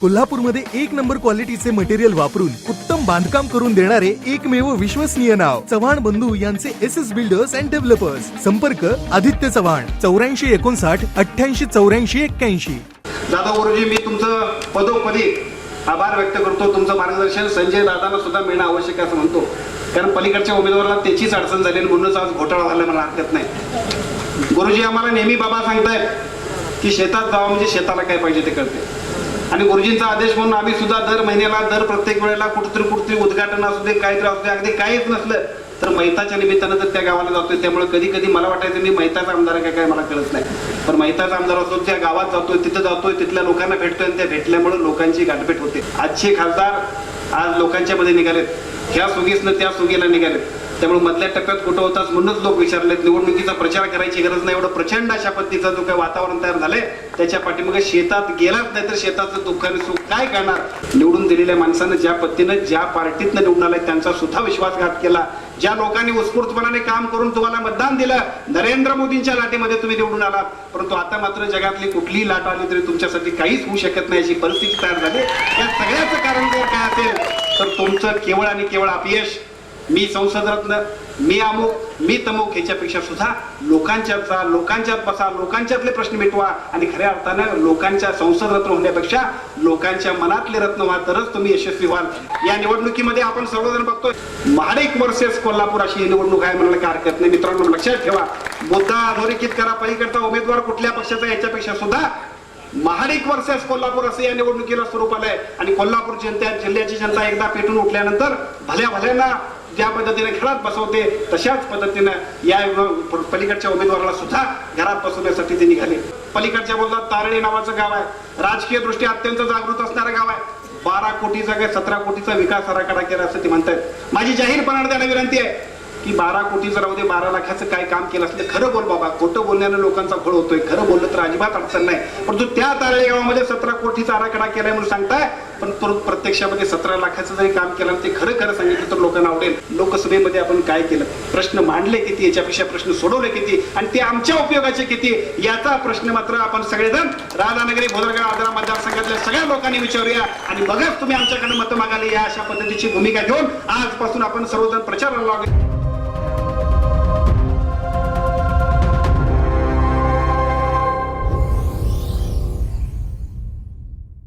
कोल्हापूरमध्ये एक नंबर क्वालिटीचे मटेरियल वापरून उत्तम बांधकाम करून देणारे एकमेव विश्वसनीय नाव चव्हाण बंधू यांचे S S builders and developers संपर्क आदित्य चव्हाण चौऱ्याऐंशी एकोणसाठ अठ्ठ्याऐंशी चौऱ्याऐंशी एक्क्याऐंशी. दादा गुरुजी मी तुमचं पदोपदी आभार व्यक्त करतो. तुमचं मार्गदर्शन संजय दादांना सुद्धा मिळणं आवश्यक असं म्हणतो. कारण पलीकडच्या उमेदवाराला त्याचीच अडचण झाली आणि म्हणूनच आज घोटाळा झाला मला हरकत नाही. गुरुजी आम्हाला नेहमी बाबा सांगतायत की शेतात जावं म्हणजे शेताला काय पाहिजे ते कळते आणि गुरुजींचा आदेश म्हणून आम्ही सुद्धा दर महिन्याला दर प्रत्येक वेळेला कुठतरी कुठतरी उद्घाटन असू दे काहीतरी असू दे अगदी काहीच नसलं तर मैताच्या निमित्तानं तर त्या गावाला जातोय त्यामुळे कधी कधी मला वाटायचं मी मैताचा आमदार आहे काय मला कळत नाही. पण मैताचा आमदार असतो त्या गावात जातोय तिथं जातोय तिथल्या लोकांना भेटतोय आणि त्या भेटल्यामुळे लोकांची गाठभेट होते. आजचे खासदार आज लोकांच्या मध्ये निघालेत. ह्या सुगीसनं त्या सुगीला निघालेत. त्यामुळे मधल्या टप्प्यात कुठं होताच म्हणूनच लोक विचारलेत. निवडणुकीचा प्रचार करायची गरज नाही. एवढं प्रचंड अशा पद्धतीचा जो काही वातावरण तयार झालंय. त्याच्या पाठीमागे शेतात गेलाच नाही तर शेताचं दुःख आणि सुख काय करणार? निवडून दिलेल्या माणसानं ज्या पद्धतीनं ज्या पार्टीतनं निवडून आलाय त्यांचा सुद्धा विश्वासघात केला. ज्या लोकांनी उत्स्फूर्तपणाने काम करून तुम्हाला मतदान दिलं नरेंद्र मोदींच्या लाटेमध्ये तुम्ही निवडून आलात. परंतु आता मात्र जगातली कुठलीही लाट आली तरी तुमच्यासाठी काहीच होऊ शकत नाही अशी परिस्थिती तयार झाली. या सगळ्याचं कारण जर काय असेल तर तुमचं केवळ आणि केवळ अपयश मी संसदरत्न मी अमुक मी तमुक ह्याच्यापेक्षा सुद्धा लोकांच्यात जा लोकांच्यात बसा लोकांच्यातले प्रश्न मिटवा आणि खऱ्या अर्थानं लोकांच्या संसद रत्न होण्यापेक्षा लोकांच्या मनातले रत्न व्हा तरच तुम्ही यशस्वी व्हाल. या निवडणुकीमध्ये आपण सर्वजण बघतोय महाडिक वर्सेस कोल्हापूर अशी ही निवडणूक आहे म्हणायला काय हरकत नाही मित्रांनो लक्षात ठेवा मुद्दा अधोरेखित करा पलीकडचा उमेदवार कुठल्या पक्षाचा याच्यापेक्षा सुद्धा महाडिक वर्सेस कोल्हापूर असं या निवडणुकीला स्वरूप आलंय. आणि कोल्हापूर जनता जिल्ह्याची जनता एकदा पेटून उठल्यानंतर भल्या भल्यांना ज्या पद्धतीने घरात बसवते तशाच पद्धतीनं या पलीकडच्या उमेदवाराला सुद्धा घरात बसवण्यासाठी ते निघाले. पलीकडच्या बोलतात तारणी नावाचं गाव आहे. राजकीय दृष्ट्या अत्यंत जागृत असणारं गाव आहे. बारा कोटीचा काय सतरा कोटीचा विकास आराखडा केला असं ते म्हणतात माझी जाहीरपणाने त्यांना विनंती आहे. की बारा कोटीचं राहू दे बारा लाखाचं काय काम केलं असलं खरं बोल बाबा. खोटं बोलण्यानं लोकांचा फळ होतोय. खरं बोललं तर अजिबात अडचण नाही. परंतु त्या तारेगावामध्ये सतरा कोटीचा आराखडा केलाय म्हणून सांगताय पण प्रत्यक्षामध्ये सतरा लाखाचं जरी काम केलं ते खरं खरं सांगितलं तर लोकांना आवडेल. लोकसभेमध्ये आपण काय केलं? प्रश्न मांडले किती याच्यापेक्षा प्रश्न सोडवले किती? आणि ते आमच्या उपयोगाचे किती? याचा प्रश्न मात्र आपण सगळेजण राधानगरी भोदरगड आदरा मतदारसंघातल्या सगळ्या लोकांनी विचारूया. आणि बघाच तुम्ही आमच्याकडे मतं मागाले या अशा पद्धतीची भूमिका घेऊन आजपासून आपण सर्वजण प्रचाराला लागू